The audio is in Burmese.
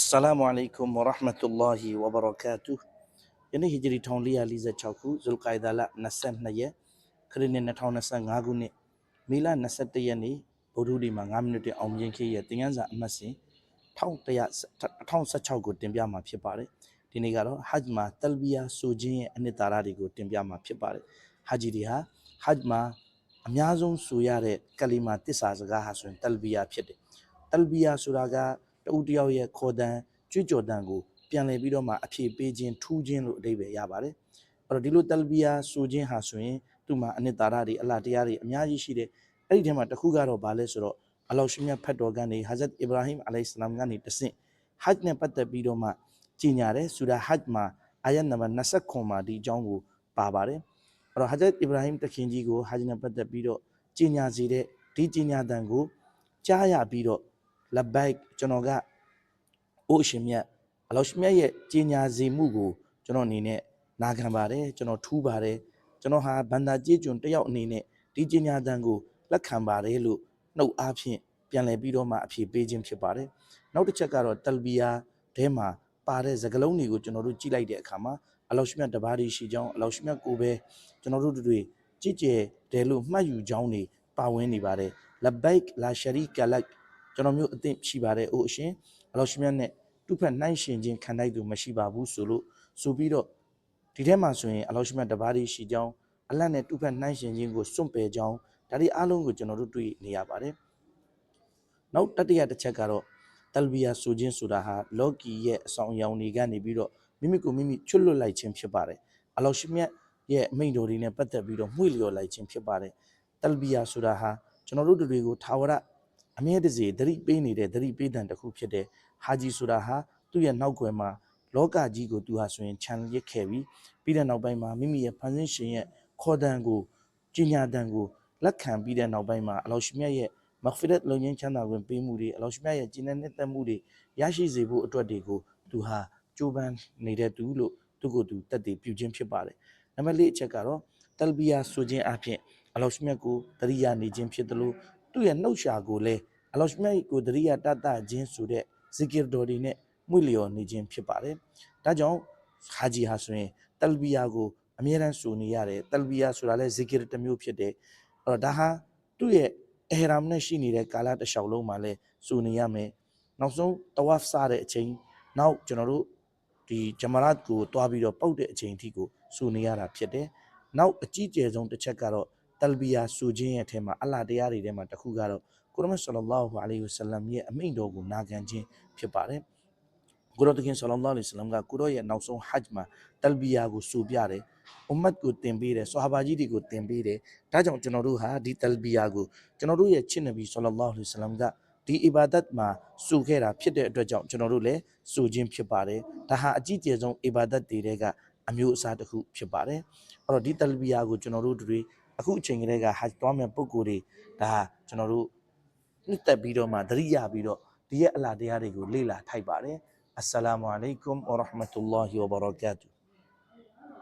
Assalamu alaikum wa rahmatullahi wa barakatuh ယနေ့ဟီဂျရီ1446ခုဇူလ်ကိုင်ဒါလ22ရက်ခရစ်နှစ်2025ခုနှစ်မေလ21ရက်နေ့ဗုဒ္ဓဒီမှာ9မိနစ်တည်းအောင်မြင်ခေရဲ့သင်ခန်းစာအမှတ်စဉ်1116ကိုတင်ပြမှာဖြစ်ပါတယ်ဒီနေ့ကတော့ဟဂျ်မှာတလ်ဘီယာဆိုခြင်းရဲ့အနှစ်သာရတွေကိုတင်ပြမှာဖြစ်ပါတယ်ဟဂျ်ဒီဟာဟဂျ်မှာအများဆုံးဆိုရတဲ့ကလီမာတစ္ဆာစကားဟာဆိုရင်တလ်ဘီယာဖြစ်တယ်တလ်ဘီယာဆိုတာက တဦးတယောက်ရဲ့ခေါ်တန်းကြွကြော်တန်းကိုပြန်လည်ပြီးတော့မှအဖြေပေးခြင်းထူးခြင်းလို့အဓိပ္ပာယ်ရပါတယ်အဲ့တော့ဒီလိုတလ်ဘီယာဆိုခြင်းဟာဆိုရင်သူ့မှာအနှစ်သာရတွေအလားတရားတွေအများကြီးရှိတယ်အဲ့ဒီထဲမှာတစ်ခုကတော့ဘာလဲဆိုတော့အလောရှိမြတ်ဖတ်တော်ကနေဟာဇတ်အီဗရာဟင်အလိုင်စလမ်ကနေတဆင့်ဟဂျ်နဲ့ပတ်သက်ပြီးတော့မှကြီးညာတယ်ဆူရာဟဂျ်မှာအာယတ်နံပါတ်29မှာဒီအကြောင်းကိုပါပါတယ်အဲ့တော့ဟာဇတ်အီဗရာဟင်တခင်ကြီးကိုဟဂျ်နဲ့ပတ်သက်ပြီးတော့ကြီးညာစေတဲ့ဒီကြီးညာတန်ကိုကြားရပြီးတော့ လဘိုက်ကျွန်တော်ကအိုးအရှင်မြတ်အလောရှိမြတ်ရဲ့ကြီးညာစေမှုကိုကျွန်တော်အနေနဲ့နာခံပါတယ်ကျွန်တော်ထူးပါတယ်ကျွန်တော်ဟာဘန္တာကြေးကျွန်တယောက်အနေနဲ့ဒီကြီးညာတန်ကိုလက်ခံပါတယ်လို့နှုတ်အားဖြင့်ပြန်လည်ပြီးတော့မှအဖြေပေးခြင်းဖြစ်ပါတယ်နောက်တစ်ချက်ကတော့တလ်ဘီယာထဲမှာပါတဲ့စကလုံးတွေကိုကျွန်တော်တို့ကြည့်လိုက်တဲ့အခါမှာအလောရှိမြတ်တပါးတွေရှိကြောင်းအလောရှိမြတ်ကိုပဲကျွန်တော်တို့တွေကြည်ကျဲတယ်လို့မှတ်ယူကြောင်းတွေပါဝင်နေပါတယ်လဘိုက်လာရှရီကလက် ကျွန်တော်မျိုးအသင့်ရှိပါတယ်အိုအရှင်အလောရှိမြတ်နဲ့သူ့ဖက်နှိုင်းရှင်ခြင်းခံတိုက်သူမရှိပါဘူးဆိုလို့ဆိုပြီးတော့ဒီထဲမှာဆိုရင်အလောရှိမြတ်တပါးတွေရှိကြောင်းအလတ်နဲ့သူ့ဖက်နှိုင်းရှင်ခြင်းကိုစွန့်ပယ်ကြောင်းဒါတွေအားလုံးကိုကျွန်တော်တို့တွေ့နေရပါတယ်နောက်တတိယတစ်ချက်ကတော့တလ်ဘီယာဆိုခြင်းဆိုတာဟာလော်ကီရဲ့အဆောင်အယောင်တွေကနေပြီးတော့မိမိကိုမိမိချွတ်လွတ်လိုက်ခြင်းဖြစ်ပါတယ်အလောရှိမြတ်ရဲ့အမိန့်တော်တွေနဲ့ပတ်သက်ပြီးတော့မှွေလျော်လိုက်ခြင်းဖြစ်ပါတယ်တလ်ဘီယာဆိုတာဟာကျွန်တော်တို့တွေကိုထာဝရ အမြဲတစေသတိပေးနေတဲ့သတိပေးတံတစ်ခုဖြစ်တဲ့ဟာဂျီဆိုတာဟာသူ့ရဲ့နောက်ွယ်မှာလောကကြီးကိုသူဟာဆိုရင်ခြံရစ်ခဲ့ပြီးပြီးတဲ့နောက်ပိုင်းမှာမိမိရဲ့ဖန်ဆင်းရှင်ရဲ့ခေါ်တံကိုကြီးညာတံကိုလက်ခံပြီးတဲ့နောက်ပိုင်းမှာအလောရှိမြတ်ရဲ့မဂ်ဖီရတ်လုံငင်းချမ်းသာခွင့်ပေးမှုတွေအလောရှိမြတ်ရဲ့ကျင့်တဲ့နှစ်သက်မှုတွေရရှိစေဖို့အတွက်တွေကိုသူဟာကြိုးပမ်းနေတဲ့သူလို့သူ့ကိုယ်သူတက်တည်ပြုခြင်းဖြစ်ပါတယ်နံပါတ်၄အချက်ကတော့တလ်ဘီယာဆိုခြင်းအပြင်အလောရှိမြတ်ကိုတရိယာနေခြင်းဖြစ်တယ်လို့ သူ့ရဲ့နှုတ်ရှာကိုလည်းအလောရှိမြတ်ကိုတရိယာတတခြင်းဆိုတဲ့ဇီကီရ်တော်တွေနဲ့မှုလျော်နေခြင်းဖြစ်ပါတယ်ဒါကြောင့်ဟာဂျီဟာဆိုရင်တလ်ဘီယာကိုအမြဲတမ်းဆိုနေရတယ်တလ်ဘီယာဆိုတာလည်းဇီကီရ်တစ်မျိုးဖြစ်တယ်အဲ့တော့ဒါဟာသူ့ရဲ့အဟရာမ်နဲ့ရှိနေတဲ့ကာလတစ်လျှောက်လုံးမှာလဲစုနေရမယ်နောက်ဆုံးတဝတ်စားတဲ့အချိန်နောက်ကျွန်တော်တို့ဒီဂျမရတ်ကိုတွားပြီးတော့ပုတ်တဲ့အချိန်အထိကိုစုနေရတာဖြစ်တယ်နောက်အကြီးကျယ်ဆုံးတစ်ချက်ကတော့ တလ်ဘီယာဆူခြင်းရဲ့အထက်မှာအလ္လာတရားတွေထဲမှာတစ်ခုကတော့ကုရမတ်ဆလ္လာဟူအလိုင်ဝဆလမ်ရဲ့အမိန့်တော်ကိုနာခံခြင်းဖြစ်ပါတယ်ကုရတ်ခင်ဆလ္လာလဟ်အလัยဟိဝဆလမ်ကကုရရဲ့နောက်ဆုံးဟဂျ်မှာတလ်ဘီယာကိုဆူပြတယ်အွမ်မတ်ကိုတင်ပေးတယ်ဆဟာဘာကြီးတွေကိုတင်ပေးတယ်ဒါကြောင့်ကျွန်တော်တို့ဟာဒီတလ်ဘီယာကိုကျွန်တော်တို့ရဲ့ချစ်နဗီဆလ္လာလဟ်အလัยဟိဝဆလမ်ကဒီအီဘာဒတ်မှာစုခဲ့တာဖြစ်တဲ့အတွက်ကြောင့်ကျွန်တော်တို့လည်းစုခြင်းဖြစ်ပါတယ်ဒါဟာအကြီးကျယ်ဆုံးအီဘာဒတ်တွေတဲကအမျိုးအစားတစ်ခုဖြစ်ပါတယ်အဲ့တော့ဒီတလ်ဘီယာကိုကျွန်တော်တို့တွေ အခုအချိန်ကလေးကဟဂျ်သွားမဲ့ပုံကိုယ်တွေဒါကျွန်တော်တို့နှစ်သက်ပြီးတော့မှသတိရပြီးတော့ဒီရဲ့အလားတရားတွေကိုလေ့လာထိုက်ပါတယ်အစ္စလာမုအလိုင်ကွမ်ဝရဟမတုလ္လာဟီဝဘရကာတူ